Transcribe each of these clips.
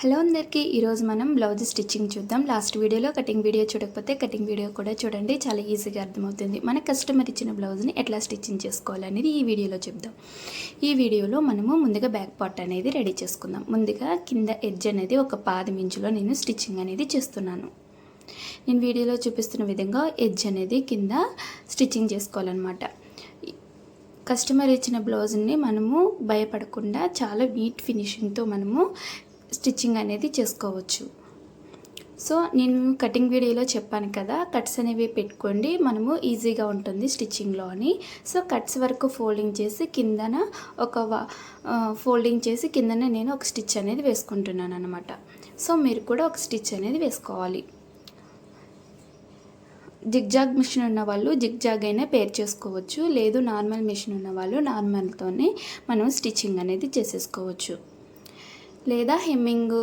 Hello అందరికీ ఈరోజు మనం బ్లౌజ్ స్టిచ్చింగ్ చూద్దాం. లాస్ట్ వీడియోలో కటింగ్ వీడియో చూడకపోతే కటింగ్ వీడియో కూడా చూడండి చాలా ఈజీగా అర్థమవుతుంది. మన కస్టమర్ ఇచ్చిన బ్లౌజ్ని ఎట్లా స్టిచ్చింగ్ చేసుకోవాలనేది ఈ వీడియోలో చెప్దాం. ఈ వీడియోలో మనము ముందుగా బ్యాక్ పార్ట్ అనేది రెడీ చేసుకుందాం. ముందుగా కింద ఎడ్జ్ అనేది ఒక పాది మించులో నేను స్టిచ్చింగ్ అనేది చేస్తున్నాను. నేను వీడియోలో చూపిస్తున్న విధంగా ఎడ్జ్ అనేది కింద స్టిచ్చింగ్ చేసుకోవాలన్నమాట. కస్టమర్ ఇచ్చిన బ్లౌజ్ని మనము భయపడకుండా చాలా నీట్ ఫినిషింగ్తో మనము స్టిచ్చింగ్ అనేది చేసుకోవచ్చు. సో నేను కటింగ్ వీడియోలో చెప్పాను కదా కట్స్ అనేవి పెట్టుకోండి మనము ఈజీగా ఉంటుంది స్టిచ్చింగ్లో అని. సో కట్స్ వరకు ఫోల్డింగ్ చేసి కిందన ఒక ఫోల్డింగ్ చేసి కిందన నేను ఒక స్టిచ్ అనేది వేసుకుంటున్నాను అనమాట సో మీరు కూడా ఒక స్టిచ్ అనేది వేసుకోవాలి. జిగ్జాగ్ మిషన్ ఉన్న వాళ్ళు జిగ్జాగ్ అయినా పేర్ చేసుకోవచ్చు. లేదు నార్మల్ మిషన్ ఉన్న వాళ్ళు నార్మల్తోనే మనం స్టిచ్చింగ్ అనేది చేసేసుకోవచ్చు. లేదా హెమ్మింగ్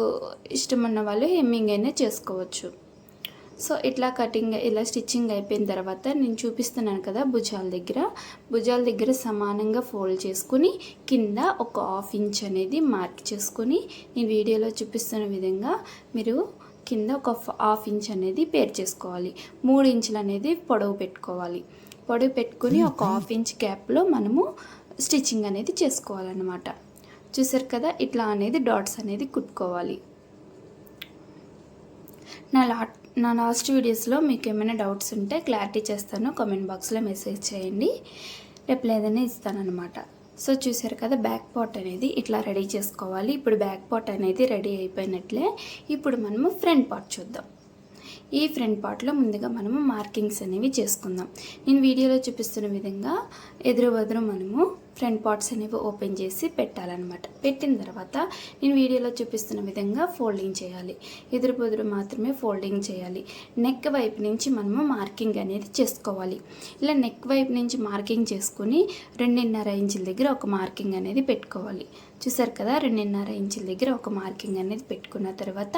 ఇష్టం ఉన్న వాళ్ళు హెమ్మింగ్ అయినా చేసుకోవచ్చు. సో ఇట్లా కటింగ్ ఇలా స్టిచ్చింగ్ అయిపోయిన తర్వాత నేను చూపిస్తున్నాను కదా భుజాల దగ్గర. భుజాల దగ్గర సమానంగా ఫోల్డ్ చేసుకుని కింద ఒక హాఫ్ ఇంచ్ అనేది మార్క్ చేసుకుని నేను వీడియోలో చూపిస్తున్న విధంగా మీరు కింద ఒక హాఫ్ ఇంచ్ అనేది పేర్ చేసుకోవాలి. మూడు ఇంచులు అనేది పొడవు పెట్టుకోవాలి. పొడవు పెట్టుకుని ఒక హాఫ్ ఇంచ్ గ్యాప్లో మనము స్టిచ్చింగ్ అనేది చేసుకోవాలన్నమాట. చూసారు కదా ఇట్లా అనేది డాట్స్ అనేది కుట్టుకోవాలి. నా లా నా లాస్ట్ వీడియోస్లో మీకు ఏమైనా డౌట్స్ ఉంటే క్లారిటీ చేస్తాను. కామెంట్ బాక్స్లో మెసేజ్ చేయండి. రిప్లై ఏదైనా ఇస్తానమాట సో చూసారు కదా బ్యాక్ పార్ట్ అనేది ఇట్లా రెడీ చేసుకోవాలి. ఇప్పుడు బ్యాక్ పార్ట్ అనేది రెడీ అయిపోయినట్లే. ఇప్పుడు మనము ఫ్రంట్ పార్ట్ చూద్దాం. ఈ ఫ్రంట్ పార్ట్లో ముందుగా మనము మార్కింగ్స్ అనేవి చేసుకుందాం. నేను వీడియోలో చూపిస్తున్న విధంగా ఎదురు బదురు మనము ఫ్రంట్ పార్ట్స్ అనేవి ఓపెన్ చేసి పెట్టాలన్నమాట. పెట్టిన తర్వాత నేను వీడియోలో చూపిస్తున్న విధంగా ఫోల్డింగ్ చేయాలి. ఎదురు బదురు మాత్రమే ఫోల్డింగ్ చేయాలి. నెక్ వైపు నుంచి మనము మార్కింగ్ అనేది చేసుకోవాలి. ఇలా నెక్ వైపు నుంచి మార్కింగ్ చేసుకుని రెండున్నర ఇంచుల దగ్గర ఒక మార్కింగ్ అనేది పెట్టుకోవాలి. చూసారు కదా రెండున్నర ఇంచుల దగ్గర ఒక మార్కింగ్ అనేది పెట్టుకున్న తర్వాత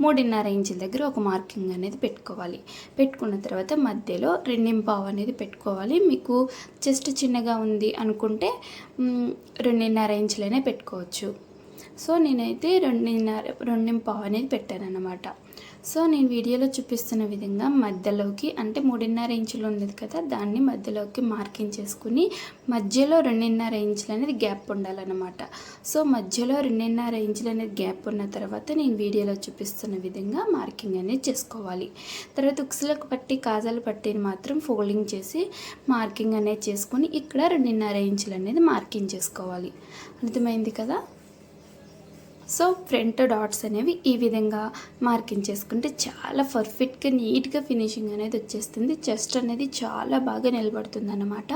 మూడున్నర ఇంచుల దగ్గర ఒక మార్కింగ్ అనేది పెట్టుకోవాలి. పెట్టుకున్న తర్వాత మధ్యలో రెండింపావు అనేది పెట్టుకోవాలి. మీకు చెస్ట్ చిన్నగా ఉంది అనుకుంటే రెండున్నర ఇంచులనే పెట్టుకోవచ్చు. సో నేనైతే రెండున్నర రెండింపావు అనేది పెట్టాను అన్నమాట సో నేను వీడియోలో చూపిస్తున్న విధంగా మధ్యలోకి అంటే మూడున్నర ఇంచులు ఉన్నది కదా దాన్ని మధ్యలోకి మార్కింగ్ చేసుకుని మధ్యలో రెండున్నర ఇంచులు అనేది గ్యాప్ ఉండాలన్నమాట. సో మధ్యలో రెండున్నర ఇంచులు అనేది గ్యాప్ ఉన్న తర్వాత నేను వీడియోలో చూపిస్తున్న విధంగా మార్కింగ్ అనేది చేసుకోవాలి. తర్వాత ఉక్సులకు పట్టి కాజాలు పట్టిని మాత్రం ఫోల్డింగ్ చేసి మార్కింగ్ అనేది చేసుకుని ఇక్కడ రెండున్నర ఇంచులు అనేది మార్కింగ్ చేసుకోవాలి. అర్థమైంది కదా? సో ఫ్రంట్ డాట్స్ అనేవి ఈ విధంగా మార్కింగ్ చేసుకుంటే చాలా పర్ఫెక్ట్గా నీట్గా ఫినిషింగ్ అనేది వచ్చేస్తుంది. చెస్ట్ అనేది చాలా బాగా నిలబడుతుంది అన్నమాట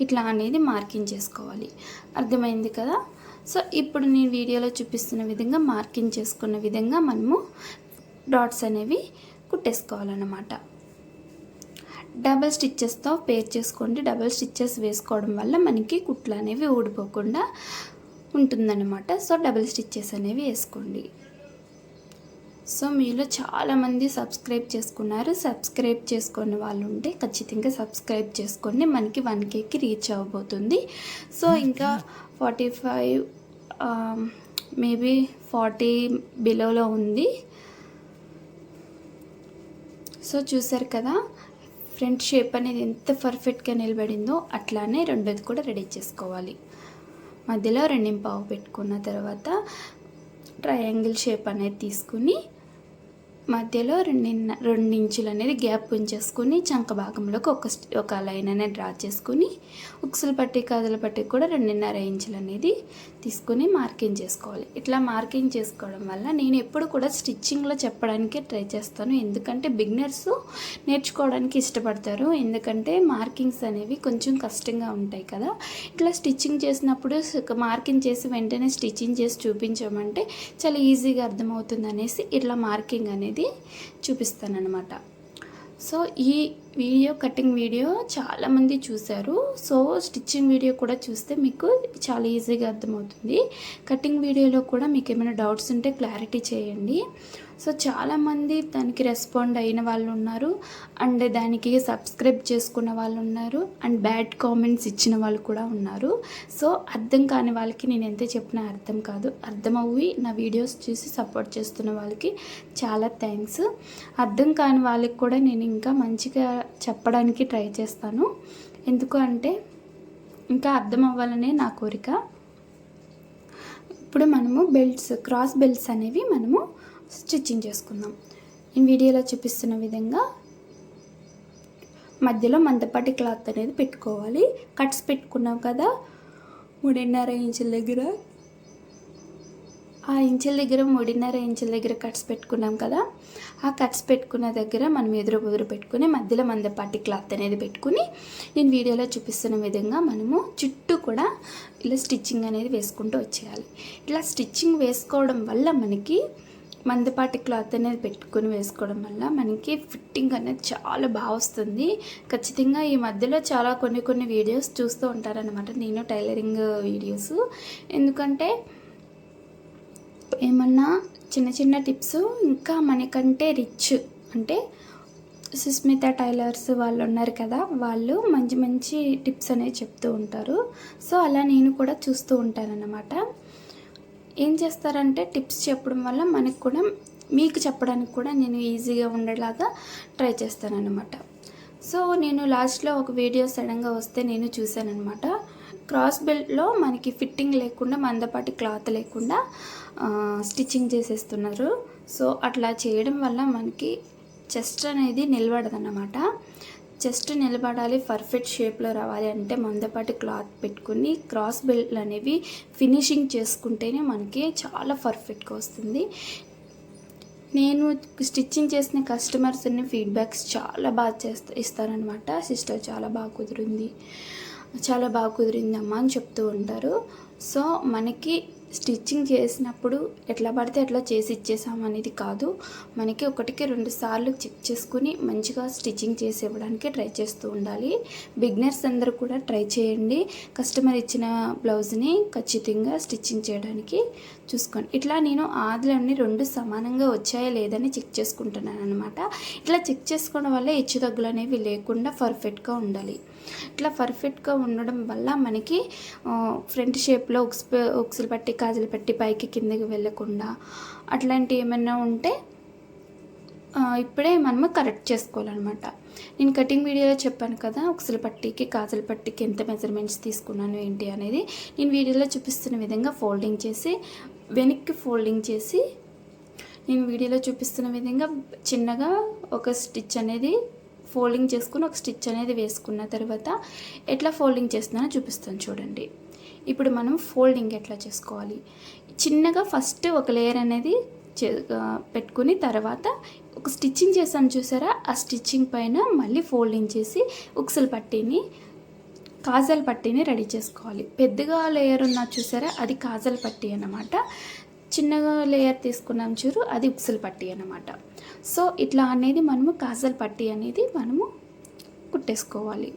ఇట్లా అనేది మార్కింగ్ చేసుకోవాలి. అర్థమైంది కదా? సో ఇప్పుడు నేను వీడియోలో చూపిస్తున్న విధంగా మార్కింగ్ చేసుకున్న విధంగా మనము డాట్స్ అనేవి కుట్టేసుకోవాలన్నమాట. డబల్ స్టిచ్చెస్తో పేర్ చేసుకోండి. డబల్ స్టిచ్చెస్ వేసుకోవడం వల్ల మనకి కుట్లు అనేవి ఊడిపోకుండా ఉంటుందన్నమాట. సో డబుల్ స్టిచ్చెస్ అనేవి వేసుకోండి. సో మీలో చాలామంది సబ్స్క్రైబ్ చేసుకున్నారు. సబ్స్క్రైబ్ చేసుకున్న వాళ్ళు ఉంటే ఖచ్చితంగా సబ్స్క్రైబ్ చేసుకోండి. మనకి వన్ కేకి రీచ్ అవ్వబోతుంది. సో ఇంకా ఫార్టీ ఫైవ్ మేబీ ఫార్టీ బిలోలో ఉంది. సో చూసారు కదా ఫ్రంట్ షేప్ అనేది ఎంత పర్ఫెక్ట్గా నిలబడిందో అట్లానే రెండోది కూడా రెడీ చేసుకోవాలి. మధ్యలో రెండింపావు పెట్టుకున్న తర్వాత ట్రయాంగిల్ షేప్ అనేది తీసుకుని మధ్యలో రెండిన్న రెండు ఇంచులు అనేది గ్యాప్ ఉంచేసుకుని చంక భాగంలోకి ఒక ఒక లైన్ అనేది డ్రా చేసుకుని ఉక్సులు పట్టి కాదుల పట్టి కూడా రెండున్నర ఇంచులు అనేది తీసుకుని మార్కింగ్ చేసుకోవాలి. ఇట్లా మార్కింగ్ చేసుకోవడం వల్ల నేను ఎప్పుడు కూడా స్టిచ్చింగ్లో చెప్పడానికి ట్రై చేస్తాను. ఎందుకంటే బిగినర్స్ నేర్చుకోవడానికి ఇష్టపడతారు. ఎందుకంటే మార్కింగ్స్ అనేవి కొంచెం కష్టంగా ఉంటాయి కదా. ఇట్లా స్టిచ్చింగ్ చేసినప్పుడు మార్కింగ్ చేసి వెంటనే స్టిచ్చింగ్ చేసి చూపించామంటే చాలా ఈజీగా అర్థమవుతుంది అనేసి ఇట్లా మార్కింగ్ అనేది చూపిస్తానమాట సో ఈ వీడియో కటింగ్ వీడియో చాలామంది చూశారు. సో స్టిచ్చింగ్ వీడియో కూడా చూస్తే మీకు చాలా ఈజీగా అర్థమవుతుంది. కటింగ్ వీడియోలో కూడా మీకు ఏమైనా డౌట్స్ ఉంటే క్లారిటీ చేయండి. సో చాలామంది దానికి రెస్పాండ్ అయిన వాళ్ళు ఉన్నారు. అండ్ దానికి సబ్స్క్రైబ్ చేసుకున్న వాళ్ళు ఉన్నారు. అండ్ బ్యాడ్ కామెంట్స్ ఇచ్చిన వాళ్ళు కూడా ఉన్నారు. సో అర్థం కాని వాళ్ళకి నేను ఎంత చెప్పినా అర్థం కాదు. అర్థమవి నా వీడియోస్ చూసి సపోర్ట్ చేస్తున్న వాళ్ళకి చాలా థ్యాంక్స్ అర్థం కాని వాళ్ళకి కూడా నేను ఇంకా మంచిగా చెప్పడానికి ట్రై చేస్తాను. ఎందుకు అంటే ఇంకా అర్థం అవ్వాలనే నా కోరిక. ఇప్పుడు మనము బెల్ట్స్ క్రాస్ బెల్ట్స్ అనేవి మనము స్టిచ్చింగ్ చేసుకుందాం. నేను వీడియోలో చూపిస్తున్న విధంగా మధ్యలో మందపాటి క్లాత్ అనేది పెట్టుకోవాలి. కట్స్ పెట్టుకున్నాం కదా మూడున్నర ఇంచుల దగ్గర. ఆ ఇంచుల దగ్గర మూడున్నర ఇంచుల దగ్గర కట్స్ పెట్టుకున్నాం కదా. ఆ కట్స్ పెట్టుకున్న దగ్గర మనం ఎదురు బుదురు పెట్టుకుని మధ్యలో మందపాటి క్లాత్ అనేది పెట్టుకుని నేను వీడియోలో చూపిస్తున్న విధంగా మనము చుట్టూ కూడా ఇలా స్టిచ్చింగ్ అనేది వేసుకుంటూ వచ్చేయాలి. ఇలా స్టిచ్చింగ్ వేసుకోవడం వల్ల మనకి మందపాటి క్లాత్ అనేది పెట్టుకొని వేసుకోవడం వల్ల మనకి ఫిట్టింగ్ అనేది చాలా బాగా వస్తుంది. ఖచ్చితంగా ఈ మధ్యలో చాలా కొన్ని కొన్ని వీడియోస్ చూస్తూ ఉంటారనమాట నేను టైలరింగ్ వీడియోస్. ఎందుకంటే ఏమన్నా చిన్న చిన్న టిప్స్ ఇంకా మనకంటే రిచ్ అంటే సుస్మిత టైలర్స్ వాళ్ళు ఉన్నారు కదా వాళ్ళు మంచి మంచి టిప్స్ అనేవి చెప్తూ ఉంటారు. సో అలా నేను కూడా చూస్తూ ఉంటానన్నమాట. ఏం చేస్తారంటే టిప్స్ చెప్పడం వల్ల మనకు కూడా మీకు చెప్పడానికి కూడా నేను ఈజీగా ఉండేలాగా ట్రై చేస్తానన్నమాట. సో నేను లాస్ట్లో ఒక వీడియో సడన్గా వస్తే నేను చూశానమాట క్రాస్ బెల్ట్లో మనకి ఫిట్టింగ్ లేకుండా మందపాటి క్లాత్ లేకుండా స్టిచ్చింగ్ చేసేస్తున్నారు. సో అట్లా చేయడం వల్ల మనకి చెస్ట్ అనేది నిలబడదన్నమాట. జస్ట్ నిలబడాలి పర్ఫెక్ట్ షేప్లో రావాలి అంటే మందపాటి క్లాత్ పెట్టుకుని క్రాస్ బెల్ట్లు అనేవి ఫినిషింగ్ చేసుకుంటేనే మనకి చాలా పర్ఫెక్ట్గా వస్తుంది. నేను స్టిచ్చింగ్ చేసిన కస్టమర్స్ అన్ని ఫీడ్బ్యాక్స్ చాలా బాగా చేస్తా ఇస్తారనమాట సిస్టర్ చాలా బాగా కుదిరింది. చాలా బాగా కుదిరిందమ్మా అని చెప్తూ ఉంటారు. సో మనకి స్టిచ్చింగ్ చేసినప్పుడు ఎట్లా పడితే ఎట్లా చేసి ఇచ్చేసాం అనేది కాదు. మనకి ఒకటికి రెండు సార్లు చెక్ చేసుకుని మంచిగా స్టిచ్చింగ్ చేసి ఇవ్వడానికి ట్రై చేస్తూ ఉండాలి. బిగినర్స్ అందరూ కూడా ట్రై చేయండి. కస్టమర్ ఇచ్చిన బ్లౌజ్ని ఖచ్చితంగా స్టిచ్చింగ్ చేయడానికి చూసుకోండి. ఇట్లా నేను ఆదులన్నీ రెండు సమానంగా వచ్చాయా లేదని చెక్ చేసుకుంటున్నాను అనమాట ఇట్లా చెక్ చేసుకోవడం వల్ల హెచ్చు తగ్గులు అనేవి లేకుండా పర్ఫెక్ట్గా ఉండాలి. ఇట్లా పర్ఫెక్ట్గా ఉండడం వల్ల మనకి ఫ్రంట్ షేప్లో ఉక్స్ ఉక్సులు పట్టి కాజులు పట్టి పైకి కిందకి వెళ్ళకుండా అట్లాంటివి ఏమైనా ఉంటే ఇప్పుడే మనము కరెక్ట్ చేసుకోవాలన్నమాట. నేను కటింగ్ వీడియోలో చెప్పాను కదా ఉక్సుల పట్టీకి కాజల పట్టీకి ఎంత మెజర్మెంట్స్ తీసుకున్నాను ఏంటి అనేది. నేను వీడియోలో చూపిస్తున్న విధంగా ఫోల్డింగ్ చేసి వెనక్కి ఫోల్డింగ్ చేసి నేను వీడియోలో చూపిస్తున్న విధంగా చిన్నగా ఒక స్టిచ్ అనేది ఫోల్డింగ్ చేసుకుని ఒక స్టిచ్ అనేది వేసుకున్న తర్వాత ఎట్లా ఫోల్డింగ్ చేస్తున్నానో చూపిస్తాను చూడండి. ఇప్పుడు మనం ఫోల్డింగ్ ఎట్లా చేసుకోవాలి? చిన్నగా ఫస్ట్ ఒక లేయర్ అనేది పెట్టుకుని తర్వాత ఒక స్టిచ్చింగ్ చేసాను చూసారా? ఆ స్టిచ్చింగ్ పైన మళ్ళీ ఫోల్డింగ్ చేసి ఉక్సల పట్టీని కాజల్ పట్టీని రెడీ చేసుకోవాలి. పెద్దగా లేయర్ ఉన్న చూసారా? అది కాజల్ పట్టీ అన్నమాట. చిన్నగా లేయర్ తీసుకున్నాం చూరు అది ఉక్సల పట్టీ అన్నమాట. సో ఇట్లా అనేది మనము కాజల్ పట్టీ అనేది మనము కుట్టేసుకోవాలి.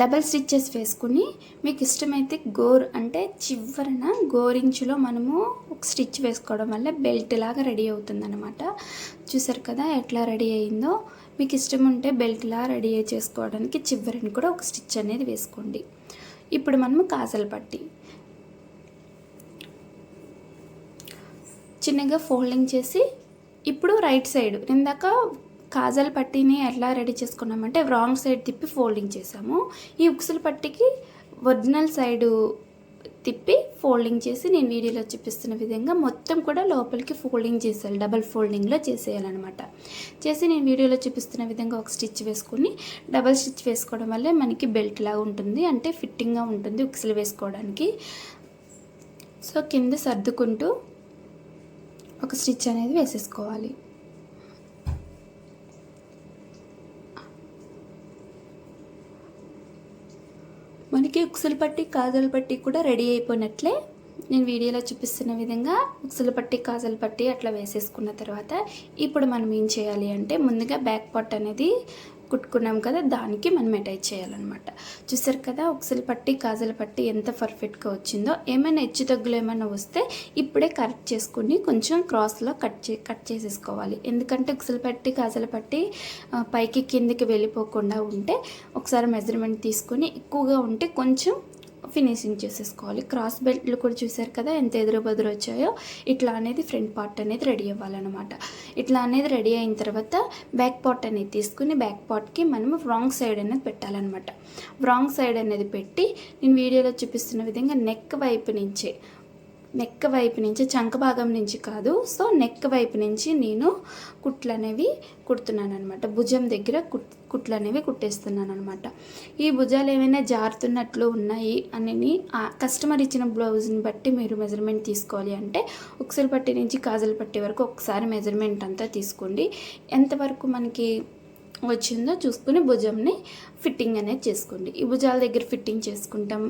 డబల్ స్టిచ్చెస్ వేసుకుని మీకు ఇష్టమైతే గోర్ అంటే చివరన గోరించులో మనము ఒక స్టిచ్ వేసుకోవడం వల్ల బెల్ట్ లాగా రెడీ అవుతుందన్నమాట. చూసారు కదా ఎట్లా రెడీ అయిందో? మీకు ఇష్టం ఉంటే బెల్ట్లా రెడీ చేసుకోవడానికి చివరిని కూడా ఒక స్టిచ్ అనేది వేసుకోండి. ఇప్పుడు మనము కాజల్ పట్టి. చిన్నగా ఫోల్డింగ్ చేసి ఇప్పుడు రైట్ సైడ్. ఇందాక కాజల్ పట్టీని ఎట్లా రెడీ చేసుకున్నామంటే రాంగ్ సైడ్ తిప్పి ఫోల్డింగ్ చేసాము. ఈ ఉక్సుల పట్టీకి ఒరిజినల్ సైడు తిప్పి ఫోల్డింగ్ చేసి నేను వీడియోలో చూపిస్తున్న విధంగా మొత్తం కూడా లోపలికి ఫోల్డింగ్ చేసేయాలి. డబల్ ఫోల్డింగ్లో చేసేయాలన్నమాట. చేసి నేను వీడియోలో చూపిస్తున్న విధంగా ఒక స్టిచ్ వేసుకుని డబల్ స్టిచ్ వేసుకోవడం వల్లే మనకి బెల్ట్ లాగా ఉంటుంది. అంటే ఫిట్టింగ్గా ఉంటుంది ఉక్సులు వేసుకోవడానికి. సో కింద సర్దుకుంటూ ఒక స్టిచ్ అనేది వేసేసుకోవాలి. మనకి ఉక్సులు పట్టి కాజల్ పట్టి కూడా రెడీ అయిపోయినట్లే. నేను వీడియోలో చూపిస్తున్న విధంగా ఉక్సులు పట్టి కాజలు పట్టి అట్లా వేసేసుకున్న తర్వాత ఇప్పుడు మనం ఏం చేయాలి అంటే ముందుగా బ్యాక్ పార్ట్ అనేది కుట్టుకున్నాం కదా దానికి మనం అటాచ్ చేయాలన్నమాట. చూసారు కదా ఒకసారి పట్టి కాజల పట్టి ఎంత పర్ఫెక్ట్గా వచ్చిందో. ఏమైనా హెచ్చు తగ్గులు ఏమైనా వస్తే ఇప్పుడే కరెక్ట్ చేసుకుని కొంచెం క్రాస్లో కట్ చే కట్ చేసేసుకోవాలి. ఎందుకంటే ఒకసారి పట్టి కాజల పట్టి పైకి కిందికి వెళ్ళిపోకుండా ఉంటే ఒకసారి మెజర్మెంట్ తీసుకొని ఎక్కువగా ఉంటే కొంచెం ఫినిషింగ్ చేసేసుకోవాలి. క్రాస్ బెల్ట్లు కూడా చూసారు కదా ఎంత ఎదురు బదురు వచ్చాయో. ఇట్లా అనేది ఫ్రంట్ పార్ట్ అనేది రెడీ అవ్వాలన్నమాట. ఇట్లా అనేది రెడీ అయిన తర్వాత బ్యాక్ పార్ట్ అనేది తీసుకుని బ్యాక్ పార్ట్కి మనము రాంగ్ సైడ్ అనేది పెట్టాలన్నమాట. రాంగ్ సైడ్ అనేది పెట్టి నేను వీడియోలో చూపిస్తున్న విధంగా నెక్ వైపు నుంచే నెక్ వైపు నుంచి చంక భాగం నుంచి కాదు. సో నెక్ వైపు నుంచి నేను కుట్లు అనేవి కుడుతున్నాను అనమాట భుజం దగ్గర కుట్ కుట్లు అనేవి కుట్టేస్తున్నాను అనమాట ఈ భుజాలు ఏమైనా జారుతున్నట్లు ఉన్నాయి అని ఆ కస్టమర్ ఇచ్చిన బ్లౌజ్ని బట్టి మీరు మెజర్మెంట్ తీసుకోవాలి అంటే ఉక్సలు పట్టి నుంచి కాజల పట్టి వరకు ఒకసారి మెజర్మెంట్ అంతా తీసుకోండి. ఎంతవరకు మనకి వచ్చిందో చూసుకుని భుజంని ఫిట్టింగ్ అనేది చేసుకోండి. ఈ భుజాల దగ్గర ఫిట్టింగ్ చేసుకుంటాం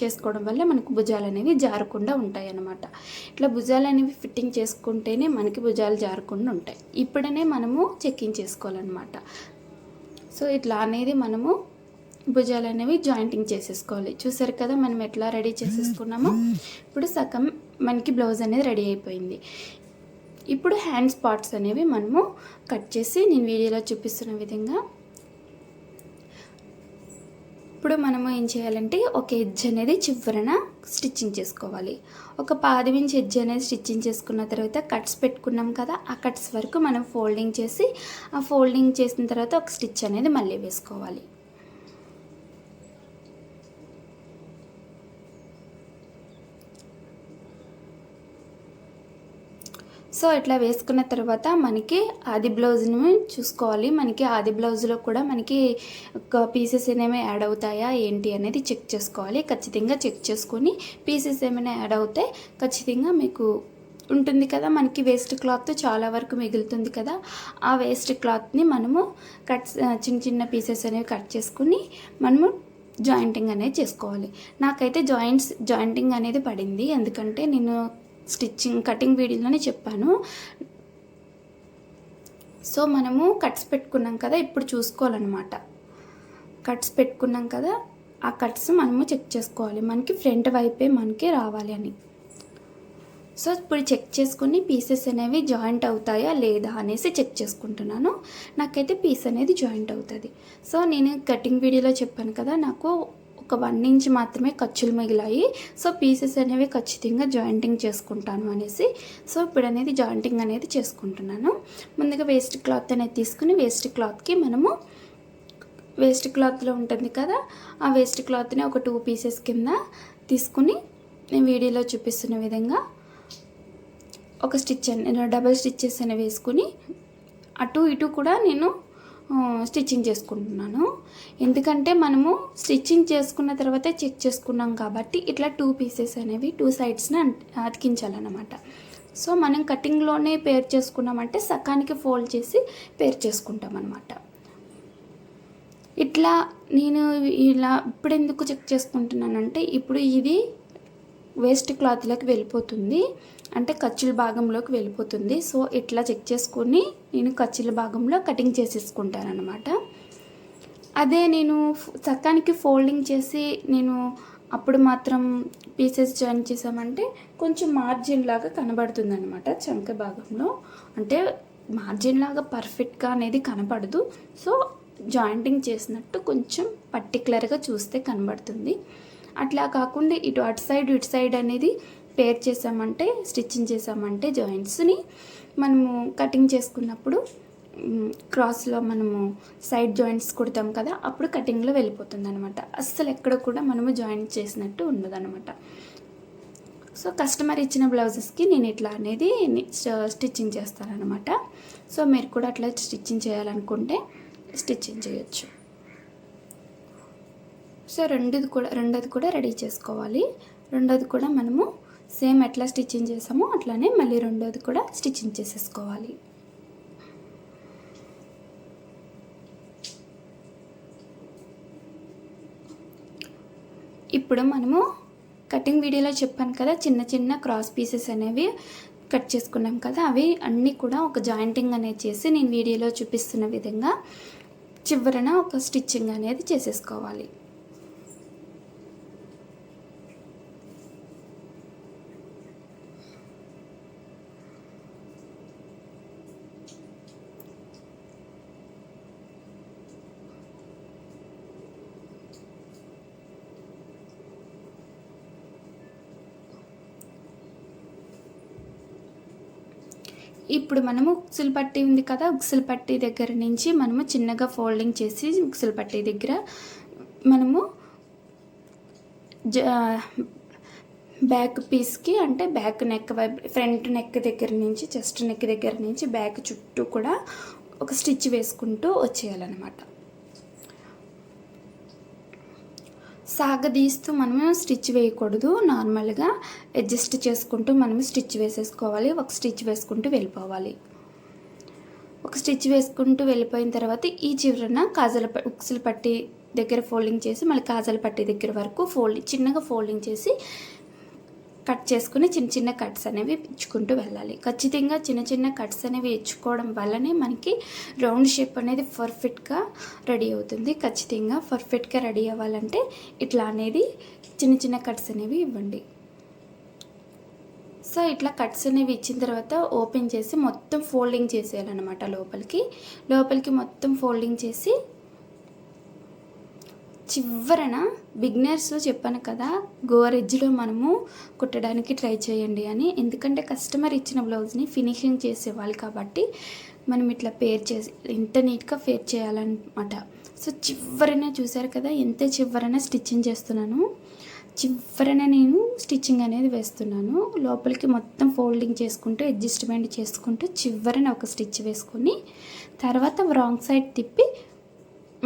చేసుకోవడం వల్ల మనకు భుజాలు అనేవి జారకుండా ఉంటాయి అన్నమాట ఇట్లా భుజాలు అనేవి ఫిట్టింగ్ చేసుకుంటేనే మనకి భుజాలు జారకుండా ఉంటాయి. ఇప్పుడనే మనము చెక్కింగ్ చేసుకోవాలన్నమాట. సో ఇట్లా అనేది మనము భుజాలు అనేవి జాయింటింగ్ చేసేసుకోవాలి. చూసారు కదా మనం ఎట్లా రెడీ చేసేసుకున్నామో? ఇప్పుడు సగం మనకి బ్లౌజ్ అనేది రెడీ అయిపోయింది. ఇప్పుడు హ్యాండ్స్ పార్ట్స్ అనేవి మనము కట్ చేసి నేను వీడియోలో చూపిస్తున్న విధంగా ఇప్పుడు మనము ఏం చేయాలంటే ఒక ఎడ్జ్ అనేది చివరన స్టిచ్చింగ్ చేసుకోవాలి. ఒక పాది ఇంచ్ ఎడ్జ్ అనేది స్టిచ్చింగ్ చేసుకున్న తర్వాత కట్స్ పెట్టుకున్నాం కదా ఆ కట్స్ వరకు మనం ఫోల్డింగ్ చేసి ఆ ఫోల్డింగ్ చేసిన తర్వాత ఒక స్టిచ్ అనేది మళ్ళీ వేసుకోవాలి. సో ఇట్లా వేసుకున్న తర్వాత మనకి ఆది బ్లౌజ్ని చూసుకోవాలి. మనకి ఆది బ్లౌజ్లో కూడా మనకి పీసెస్ ఏమైనా యాడ్ అవుతాయా ఏంటి అనేది చెక్ చేసుకోవాలి. ఖచ్చితంగా చెక్ చేసుకొని పీసెస్ ఏమైనా యాడ్ అవుతే ఖచ్చితంగా మీకు ఉంటుంది కదా. మనకి వేస్ట్ క్లాత్ చాలా వరకు మిగులుతుంది కదా. ఆ వేస్ట్ క్లాత్ని మనము కట్ చిన్న చిన్న పీసెస్ అనేవి కట్ చేసుకుని మనము జాయింటింగ్ అనేది చేసుకోవాలి. నాకైతే జాయింట్స్ జాయింటింగ్ అనేది పడింది. ఎందుకంటే నేను స్టిచ్చింగ్ కటింగ్ వీడియోలోనే చెప్పాను. సో మనము కట్స్ పెట్టుకున్నాం కదా ఇప్పుడు చూసుకోవాలన్నమాట. కట్స్ పెట్టుకున్నాం కదా ఆ కట్స్ మనము చెక్ చేసుకోవాలి. మనకి ఫ్రంట్ వైపే మనకి రావాలి అని. సో ఇప్పుడు చెక్ చేసుకుని పీసెస్ అనేవి జాయింట్ అవుతాయా లేదా అనేసి చెక్ చేసుకుంటున్నాను. నాకైతే పీస్ అనేది జాయింట్ అవుతుంది. సో నేను కటింగ్ వీడియోలో చెప్పాను కదా నాకు ఒక వన్ ఇంచ్ మాత్రమే ఖర్చులు మిగిలాయి. సో పీసెస్ అనేవి ఖచ్చితంగా జాయింటింగ్ చేసుకుంటాను అనేసి. సో ఇప్పుడు అనేది జాయింటింగ్ అనేది చేసుకుంటున్నాను. ముందుగా వేస్ట్ క్లాత్ అనేది తీసుకుని వేస్ట్ క్లాత్కి మనము వేస్ట్ క్లాత్లో ఉంటుంది కదా ఆ వేస్ట్ క్లాత్ని ఒక టూ పీసెస్ కింద తీసుకుని నేను వీడియోలో చూపిస్తున్న విధంగా ఒక స్టిచ్ అని డబల్ స్టిచ్చెస్ అని వేసుకుని అటు ఇటు కూడా నేను స్టిచ్చింగ్ చేసుకుంటున్నాను. ఎందుకంటే మనము స్టిచ్చింగ్ చేసుకున్న తర్వాతే చెక్ చేసుకున్నాం కాబట్టి ఇట్లా టూ పీసెస్ అనేవి టూ సైడ్స్ని అతికించాలన్నమాట. సో మనం కటింగ్లోనే పేర్ చేసుకున్నామంటే సకానికి ఫోల్డ్ చేసి పేర్ చేసుకుంటాం అనమాట ఇట్లా నేను ఇలా ఇప్పుడు ఎందుకు చెక్ చేసుకుంటున్నానంటే ఇప్పుడు ఇది వేస్ట్ క్లాత్లోకి వెళ్ళిపోతుంది. అంటే ఖర్చుల భాగంలోకి వెళ్ళిపోతుంది. సో ఇట్లా చెక్ చేసుకొని నేను ఖర్చుల భాగంలో కటింగ్ చేసేసుకుంటాను అనమాట అదే నేను చక్కానికి ఫోల్డింగ్ చేసి నేను అప్పుడు మాత్రం పీసెస్ జాయిన్ చేసామంటే కొంచెం మార్జిన్ లాగా కనబడుతుంది అనమాట చంక భాగంలో. అంటే మార్జిన్ లాగా పర్ఫెక్ట్గా అనేది కనపడదు. సో జాయింటింగ్ చేసినట్టు కొంచెం పర్టికులర్గా చూస్తే కనబడుతుంది. అట్లా కాకుండా ఇటు అటు సైడ్ ఇటు సైడ్ అనేది పేర్ చేసామంటే స్టిచ్చింగ్ చేసామంటే జాయింట్స్ని మనము కటింగ్ చేసుకున్నప్పుడు క్రాస్లో మనము సైడ్ జాయింట్స్ కుడతాం కదా అప్పుడు కటింగ్లో వెళ్ళిపోతుంది అనమాట అస్సలు ఎక్కడ కూడా మనము జాయింట్ చేసినట్టు ఉండదనమాట సో కస్టమర్ ఇచ్చిన బ్లౌజెస్కి నేను ఇట్లా అనేది స్టిచ్చింగ్ చేస్తానన్నమాట. సో మీరు కూడా అట్లా స్టిచ్చింగ్ చేయాలనుకుంటే స్టిచ్చింగ్ చేయొచ్చు. సో రెండుది కూడా రెండోది కూడా రెడీ చేసుకోవాలి. రెండోది కూడా మనము సేమ్ ఎట్లా స్టిచ్చింగ్ చేసామో అట్లానే మళ్ళీ రెండోది కూడా స్టిచ్చింగ్ చేసేసుకోవాలి. ఇప్పుడు మనము కటింగ్ వీడియోలో చెప్పాను కదా చిన్న చిన్న క్రాస్ పీసెస్ అనేవి కట్ చేసుకున్నాం కదా అవి అన్నీ కూడా ఒక జాయింటింగ్ అనేది చేసి నేను వీడియోలో చూపిస్తున్న విధంగా చివరన ఒక స్టిచ్చింగ్ అనేది చేసేసుకోవాలి. ఇప్పుడు మనము ఉక్సులు పట్టి ఉంది కదా ఉక్సులు పట్టి దగ్గర నుంచి మనము చిన్నగా ఫోల్డింగ్ చేసి ఉక్సులు పట్టి దగ్గర మనము జ బ్యాక్ పీస్కి అంటే బ్యాక్ నెక్ వైపు ఫ్రంట్ నెక్ దగ్గర నుంచి చెస్ట్ నెక్ దగ్గర నుంచి బ్యాక్ చుట్టూ కూడా ఒక స్టిచ్ వేసుకుంటూ వచ్చేయాలన్నమాట. సాగదీస్తూ మనము స్టిచ్ వేయకూడదు. నార్మల్గా అడ్జస్ట్ చేసుకుంటూ మనము స్టిచ్ వేసేసుకోవాలి. ఒక స్టిచ్ వేసుకుంటూ వెళ్ళిపోవాలి. ఒక స్టిచ్ వేసుకుంటూ వెళ్ళిపోయిన తర్వాత ఈ చివరన కాజల ప- ఉక్సులు పట్టి దగ్గర ఫోల్డింగ్ చేసి మళ్ళీ కాజల పట్టి దగ్గర వరకు ఫోల్డింగ్ చిన్నగా ఫోల్డింగ్ చేసి కట్ చేసుకుని చిన్న చిన్న కట్స్ అనేవి ఇచ్చుకుంటూ వెళ్ళాలి. ఖచ్చితంగా చిన్న చిన్న కట్స్ అనేవి ఇచ్చుకోవడం వల్లనే మనకి రౌండ్ షేప్ అనేది పర్ఫెక్ట్గా రెడీ అవుతుంది. ఖచ్చితంగా పర్ఫెక్ట్గా రెడీ అవ్వాలంటే ఇట్లా అనేది చిన్న చిన్న కట్స్ అనేవి ఇవ్వండి. సో ఇట్లా కట్స్ అనేవి ఇచ్చిన తర్వాత ఓపెన్ చేసి మొత్తం ఫోల్డింగ్ చేసేయాలన్నమాట లోపలికి. లోపలికి మొత్తం ఫోల్డింగ్ చేసి చివరన బిగినర్స్ చెప్పాను కదా గోరెడ్జ్లో మనము కుట్టడానికి ట్రై చేయండి అని. ఎందుకంటే కస్టమర్ ఇచ్చిన బ్లౌజ్ని ఫినిషింగ్ చేసేవాళ్ళు కాబట్టి మనం ఇట్లా పేర్ చేసి ఎంత నీట్గా పేర్ చేయాలన్నమాట. సో చివరనే చూసారు కదా ఎంత చివరన స్టిచ్చింగ్ చేస్తున్నాను. చివరన నేను స్టిచ్చింగ్ అనేది వేస్తున్నాను. లోపలికి మొత్తం ఫోల్డింగ్ చేసుకుంటూ అడ్జస్ట్మెంట్ చేసుకుంటూ చివరన ఒక స్టిచ్ వేసుకొని తర్వాత రాంగ్ సైడ్ తిప్పి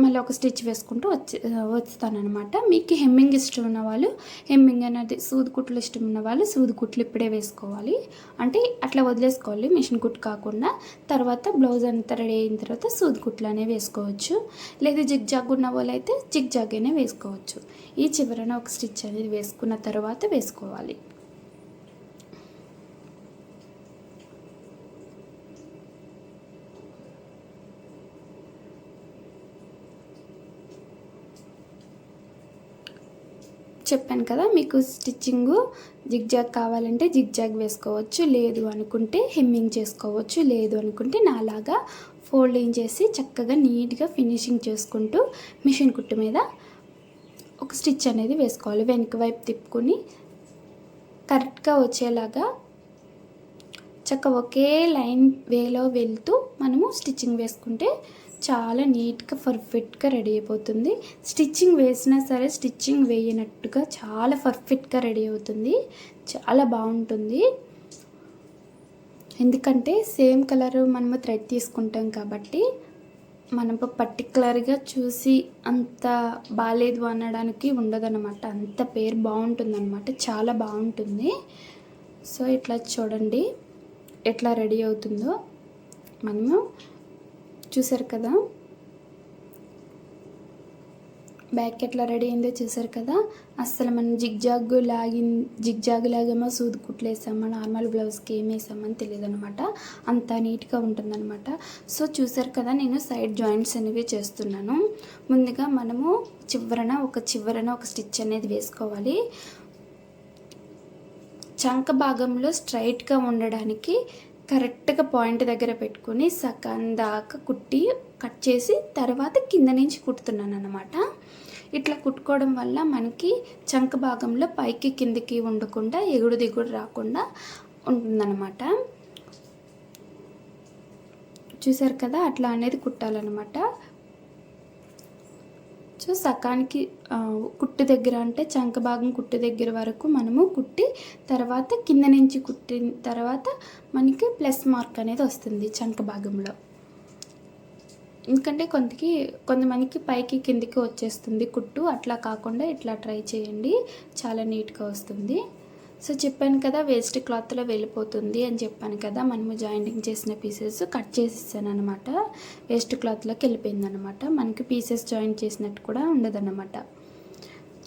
మళ్ళీ ఒక స్టిచ్ వేసుకుంటూ వచ్చి వస్తానమాట మీకు హెమ్మింగ్ ఇష్టం ఉన్న వాళ్ళు హెమ్మింగ్ అనేది సూది కుట్లు ఇష్టం ఉన్న వాళ్ళు సూది కుట్లు ఇప్పుడే వేసుకోవాలి. అంటే అట్లా వదిలేసుకోవాలి మిషన్ కుట్టు కాకుండా. తర్వాత బ్లౌజ్ అంతా రెడీ అయిన తర్వాత సూది కుట్లు అనేవి వేసుకోవచ్చు. లేదా జిగ్ జాగ్ ఉన్న వాళ్ళు అయితే జిగ్ జాగ్ అయినా వేసుకోవచ్చు. ఈ చివరన ఒక స్టిచ్ అనేది వేసుకున్న తర్వాత వేసుకోవాలి. చెప్పాను కదా మీకు స్టిచ్చింగ్ జిగ్జాగ్ కావాలంటే జిగ్జాగ్ వేసుకోవచ్చు లేదు అనుకుంటే హెమ్మింగ్ చేసుకోవచ్చు లేదు అనుకుంటే నాలాగా ఫోల్డింగ్ చేసి చక్కగా నీట్గా ఫినిషింగ్ చేసుకుంటూ మిషన్ కుట్టు మీద ఒక స్టిచ్ అనేది వేసుకోవాలి. వెనక వైపు తిప్పుకొని కరెక్ట్గా వచ్చేలాగా చక్క ఒకే లైన్ వేలో వెళ్తూ మనము స్టిచ్చింగ్ వేసుకుంటే చాలా నీట్గా పర్ఫెక్ట్గా రెడీ అయిపోతుంది. స్టిచ్చింగ్ వేసినా సరే స్టిచ్చింగ్ వేయనట్టుగా చాలా పర్ఫెక్ట్గా రెడీ అవుతుంది. చాలా బాగుంటుంది. ఎందుకంటే సేమ్ కలర్ మనము థ్రెడ్ తీసుకుంటాం కాబట్టి మనము పర్టికులర్గా చూసి అంత బాగాలేదు అనడానికి ఉండదన్నమాట. అంత పేరు బాగుంటుందన్నమాట. చాలా బాగుంటుంది. సో ఇట్లా చూడండి. ఎట్లా రెడీ అవుతుందో మనము చూసారు కదా? బ్యాక్ ఎట్లా రెడీ అయిందో చూసారు కదా? అస్సలు మనం జిగ్జాగ్ లాగి జిగ్జాగ్ లాగేమో సూది కుట్లు వేసామా నార్మల్ బ్లౌజ్కి ఏం వేసామని తెలియదు అనమాట అంత నీట్గా ఉంటుందన్నమాట. సో చూసారు కదా నేను సైడ్ జాయింట్స్ అనేవి చేస్తున్నాను. ముందుగా మనము చివరన ఒక చివరన ఒక స్టిచ్ అనేది వేసుకోవాలి. చంక భాగంలో స్ట్రైట్గా ఉండడానికి కరెక్ట్గా పాయింట్ దగ్గర పెట్టుకొని సగం దాకా కుట్టి కట్ చేసి తర్వాత కింద నుంచి కుడుతున్నాను అనమాట ఇట్లా కుట్టుకోవడం వల్ల మనకి చంక భాగంలో పైకి కిందికి ఉండకుండా ఎగుడు దిగుడు రాకుండా ఉంటుందన్నమాట. చూసారు కదా? అట్లా అనేది కుట్టాలన్నమాట. సో సకానికి కుట్టు దగ్గర అంటే చంక భాగం కుట్టు దగ్గర వరకు మనము కుట్టి తర్వాత కింద నుంచి కుట్టిన తర్వాత మనకి ప్లస్ మార్క్ అనేది వస్తుంది చంక భాగంలో. ఎందుకంటే కొంతకి కొంతమందికి పైకి కిందికి వచ్చేస్తుంది కుట్టు. అట్లా కాకుండా ఇట్లా ట్రై చేయండి. చాలా నీట్గా వస్తుంది. సో చెప్పాను కదా వేస్ట్ క్లాత్లో వెళ్ళిపోతుంది అని చెప్పాను కదా మనము జాయింటింగ్ చేసిన పీసెస్ కట్ చేసేసాను అనమాట వేస్ట్ క్లాత్లోకి వెళ్ళిపోయింది అనమాట మనకి పీసెస్ జాయింట్ చేసినట్టు కూడా ఉండదన్నమాట.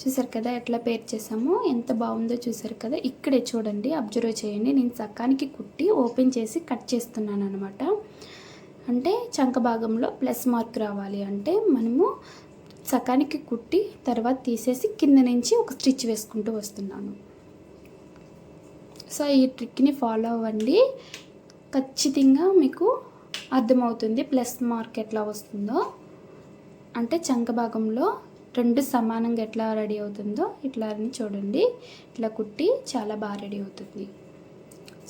చూసారు కదా ఎట్లా పేర్ చేసామో ఎంత బాగుందో చూసారు కదా. ఇక్కడే చూడండి అబ్జర్వ్ చేయండి. నేను సకానికి కుట్టి ఓపెన్ చేసి కట్ చేస్తున్నాను అనమాట అంటే చంక భాగంలో ప్లస్ మార్క్ రావాలి అంటే మనము సకానికి కుట్టి తర్వాత తీసేసి కింద నుంచి ఒక స్టిచ్ వేసుకుంటూ వస్తున్నాను. సో ఈ ట్రిక్ని ఫాలో అవ్వండి. ఖచ్చితంగా మీకు అర్థమవుతుంది ప్లస్ మార్క్ ఎట్లా వస్తుందో. అంటే చంక భాగంలో రెండు సమానంగా ఎట్లా రెడీ అవుతుందో ఇట్లా అని చూడండి. ఇట్లా కుట్టి చాలా బాగా రెడీ అవుతుంది.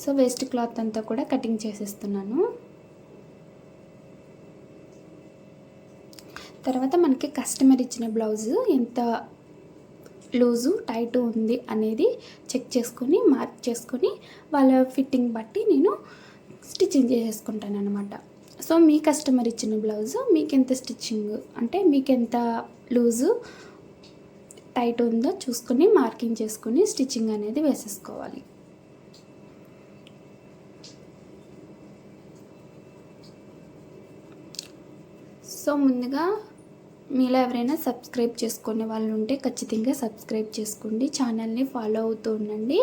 సో వేస్ట్ క్లాత్ అంతా కూడా కటింగ్ చేసేస్తున్నాను. తర్వాత మనకి కస్టమర్ ఇచ్చిన బ్లౌజ్ ఎంత లూజు టైట్ ఉంది అనేది చెక్ చేసుకొని మార్క్ చేసుకొని వాళ్ళ ఫిట్టింగ్ బట్టి నేను స్టిచ్చింగ్ చేసేసుకుంటాను అనమాట సో మీ కస్టమర్ ఇచ్చిన బ్లౌజ్ మీకు ఎంత స్టిచ్చింగ్? అంటే మీకు ఎంత లూజు టైట్ ఉందో చూసుకొని మార్కింగ్ చేసుకొని స్టిచ్చింగ్ అనేది వేసేసుకోవాలి. సో ముందుగా మీలో ఎవరైనా సబ్స్క్రైబ్ చేసుకునే వాళ్ళు ఉంటే ఖచ్చితంగా సబ్స్క్రైబ్ చేసుకోండి ఛానల్ని ఫాలో అవుతూ ఉండండి.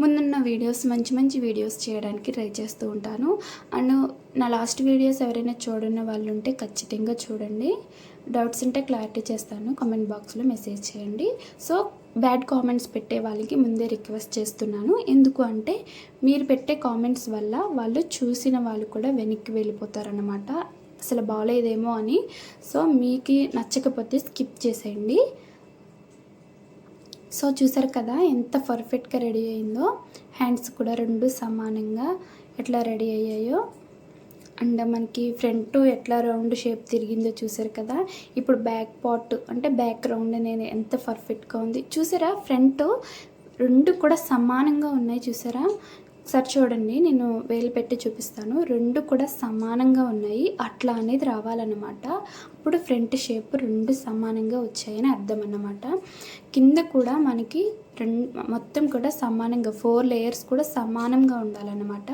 ముందున్న వీడియోస్ మంచి మంచి వీడియోస్ చేయడానికి ట్రై చేస్తూ ఉంటాను. అండ్ నా లాస్ట్ వీడియోస్ ఎవరైనా చూడని వాళ్ళు ఉంటే ఖచ్చితంగా చూడండి. డౌట్స్ ఉంటే క్లారిటీ చేస్తాను. కామెంట్ బాక్స్లో మెసేజ్ చేయండి. సో బ్యాడ్ కామెంట్స్ పెట్టే వాళ్ళకి ముందే రిక్వెస్ట్ చేస్తున్నాను. ఎందుకు అంటే మీరు పెట్టే కామెంట్స్ వల్ల వాళ్ళు చూసిన వాళ్ళు కూడా వెనక్కి వెళ్ళిపోతారనమాట అసలు బాగాలేదేమో అని. సో మీకు నచ్చకపోతే స్కిప్ చేసేయండి. సో చూసారు కదా ఎంత పర్ఫెక్ట్గా రెడీ అయిందో. హ్యాండ్స్ కూడా రెండు సమానంగా ఎట్లా రెడీ అయ్యాయో. అండ్ మనకి ఫ్రంట్ ఎట్లా రౌండ్ షేప్ తిరిగిందో చూసారు కదా. ఇప్పుడు బ్యాక్ పార్ట్ అంటే బ్యాక్ రౌండ్ అనేది ఎంత పర్ఫెక్ట్గా ఉంది. చూసారా ఫ్రంట్ రెండు కూడా సమానంగా ఉన్నాయి చూసారా. ఒకసారి చూడండి నేను వేలు పెట్టి చూపిస్తాను. రెండు కూడా సమానంగా ఉన్నాయి. అట్లా అనేది రావాలన్నమాట. అప్పుడు ఫ్రంట్ షేప్ రెండు సమానంగా వచ్చాయని అర్థం అన్నమాట కింద కూడా మనకి రెండు మొత్తం కూడా సమానంగా ఫోర్ లేయర్స్ కూడా సమానంగా ఉండాలన్నమాట.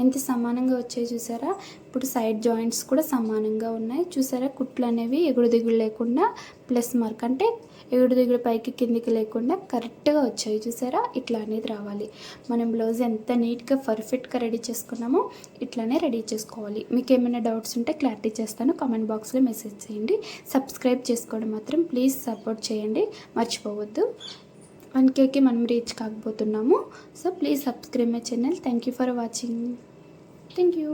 ఎంత సమానంగా వచ్చాయి చూసారా? ఇప్పుడు సైడ్ జాయింట్స్ కూడా సమానంగా ఉన్నాయి. చూసారా? కుట్లు అనేవి ఎగుడు దిగుడు లేకుండా ప్లస్ మార్క్. అంటే ఎగుడు దిగుడు పైకి కిందికి లేకుండా కరెక్ట్గా వచ్చాయి చూసారా? ఇట్లా అనేది రావాలి. మనం బ్లౌజ్ ఎంత నీట్గా పర్ఫెక్ట్గా రెడీ చేసుకున్నామో ఇట్లానే రెడీ చేసుకోవాలి. మీకు ఏమైనా డౌట్స్ ఉంటే క్లారిటీ చేస్తాను. కామెంట్ బాక్స్లో మెసేజ్ చేయండి. సబ్స్క్రైబ్ చేసుకోవడం మాత్రం ప్లీజ్ సపోర్ట్ చేయండి. మర్చిపోవద్దు. వన్ కేకి మనం reach కాకపోతున్నాము. So please subscribe my channel. Thank you for watching. Thank you.